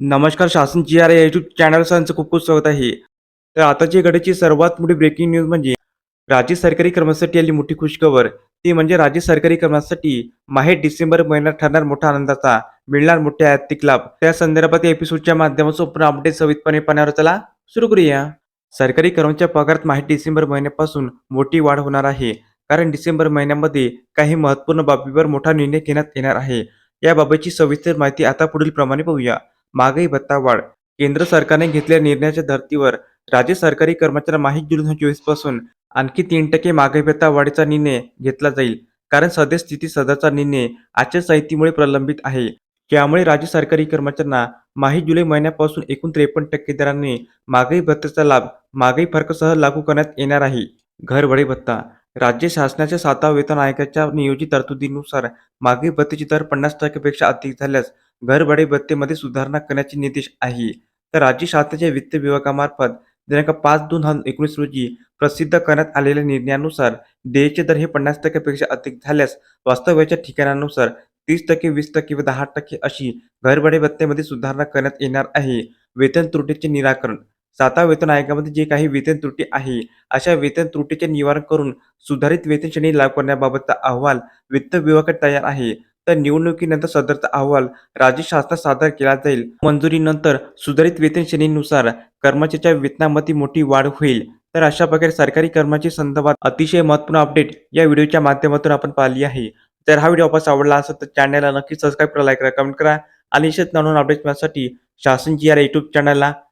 नमस्कार शासन G R या युट्यूब चॅनल सरांचं खूप खूप स्वागत आहे. तर आताची घडीची सर्वात मोठी ब्रेकिंग न्यूज म्हणजे राज्य सरकारी कर्मचाऱ्यांसाठी आली मोठी खुशखबर ती म्हणजे राज्य सरकारी कर्मचाऱ्यांसाठी माहे डिसेंबर महिन्यात ठरणार मोठा आनंदाचा मिळणार मोठे आर्थिक लाभ. त्या संदर्भात या एपिसोडच्या माध्यमातून पूर्ण अपडेट सवितपणे पाण्यावर चला सुरू करूया. सरकारी कर्मचाऱ्या पगारात माहे डिसेंबर महिन्यापासून मोठी वाढ होणार आहे. कारण डिसेंबर महिन्यामध्ये काही महत्त्वपूर्ण बाबीवर मोठा निर्णय घेण्यात येणार आहे. याबाबतची सविस्तर माहिती आता पुढील प्रमाणे पाहूया महागाई भत्ता वाढ. केंद्र सरकारने घेतलेल्या निर्णयाच्या धर्तीवर राज्य सरकारी कर्मचाऱ्यांना माहीत जुलै दोन हजार चोवीसपासून आणखी तीन टक्के महागाई भत्ता वाढीचा निर्णय घेतला जाईल. कारण सद्यस्थिती सदरचा निर्णय आचारसंहितेमुळे प्रलंबित आहे. त्यामुळे राज्य सरकारी कर्मचाऱ्यांना माही जुलै महिन्यापासून एकूण त्रेपन्न टक्के दराने महागाई भत्त्याचा लाभ महागाई फरकासह लागू करण्यात येणार आहे. घरभाडे भत्ता राज्य शासनाच्या सातवा वेतन आयोगाच्या नियोजित तरतुदीनुसार महागाई भत्तेची दर पन्नास टक्क्यापेक्षा अधिक झाल्यास घरभाडे भत्तेमध्ये सुधारणा करण्याचे निर्देश आहे. तर राज्य शासनाच्या वित्त विभागामार्फत दिनांक पाच दोन हजार एकोणीस रोजी प्रसिद्ध करण्यात आलेल्या निर्णयानुसार देयचे दर हे पन्नास टक्क्यापेक्षा अधिक झाल्यास वास्तव्याच्या ठिकाणानुसार तीस टक्के वीस टक्के व दहा टक्के अशी घरभाडे भत्त्यामध्ये सुधारणा करण्यात येणार आहे. वेतन त्रुटीचे निराकरण सातव्या वेतन आयोगामध्ये जे काही वेतन त्रुटी आहे अशा वेतन त्रुटीचे निवारण करून सुधारित वेतन श्रेणी लागू करण्याबाबतचा अहवाल वित्त विभागात तयार आहे. तर निवडणुकीनंतर सदरचा अहवाल राज्य शासनात सादर केला जाईल. मंजुरीनंतर सुधारित वेतन श्रेणीनुसार कर्मचाऱ्याच्या वेतनामध्ये मोठी वाढ होईल. तर अशा प्रकारे सरकारी कर्मचारी संदर्भात अतिशय महत्त्वपूर्ण अपडेट या व्हिडिओच्या माध्यमातून आपण पाहिली आहे. जर हा व्हिडिओ आपण आवडला असेल तर चॅनलला नक्की सबस्क्राईब करा लाईक करा कमेंट करा आणि असेच नवीन अपडेट मिळण्यासाठी शासन जी आर युट्यूब चॅनलला